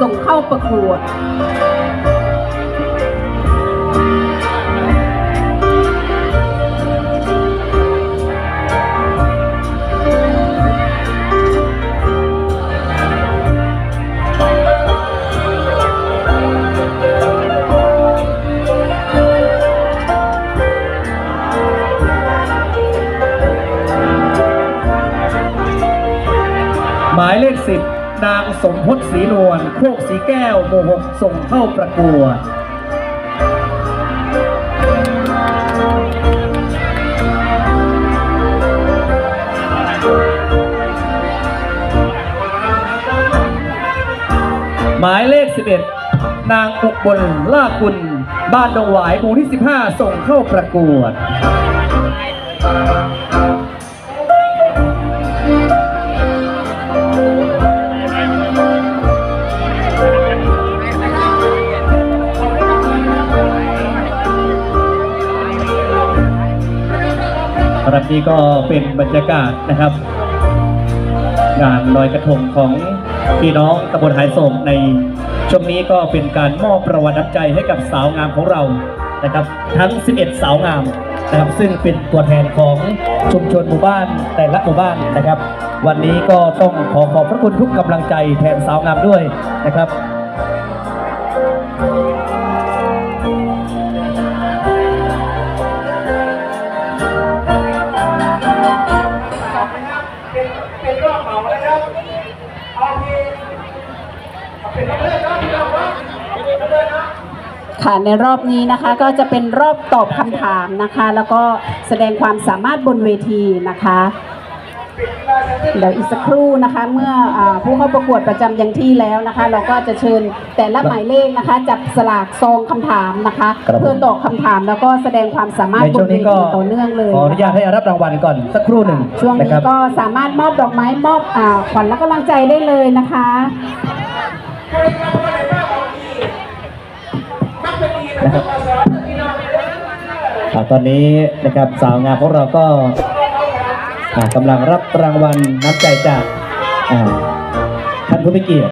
ส่งเข้าประกวดหมายเลขสิบ นางสมพศศรีนวลโคกสีแก้วโมหกส่งเข้าประกวดหมายเลข 11 นางอุบลล่ากุล บ้านดงหวายหมู่ที่ 15 ส่งเข้าประกวด ครับนี่ก็เป็นบรรยากาศนะครับ งานลอยกระทงของพี่น้องตำบลหายโศกในช่วงนี้ก็เป็นการมอบประวัติน้ำใจให้กับสาวงามของเรานะครับ ทั้ง 11 สาวงามนะครับซึ่งเป็นตัวแทนของชุมชนหมู่บ้านแต่ละหมู่บ้านนะครับ วันนี้ก็ต้องขอขอบพระคุณทุกกำลังใจแทนสาวงามด้วยนะครับ ค่ะในรอบนี้นะคะก็จะเป็นรอบตอบคำถามนะคะ แล้วก็แสดงความสามารถบนเวทีนะคะ เดี๋ยวอีกสักครู่นะคะ เมื่ออาผู้เข้าประกวดประจำยังที่แล้วนะคะ เราก็จะเชิญแต่ละหมายเลขนะคะ จับสลากซองคำถามนะคะ ครับผม เพื่อตอบคำถามแล้วก็แสดงความสามารถในบช่วนงเวนี้ก็ทีต่อเนื่องเลยขออนุญาตให้รับรางวัลก่อนสักครู่หนึ่งช่วงนะนี้ครับ ก็สามารถมอบดอกไม้มอบอาขวัญและกำลังใจได้เลยนะคะ นะครับอ่าตอนนี้นะครับสาวงามของเราก็อ่ากำลังรับรางวัลน้ำใจจากอ่าท่านผู้มีเกียรติ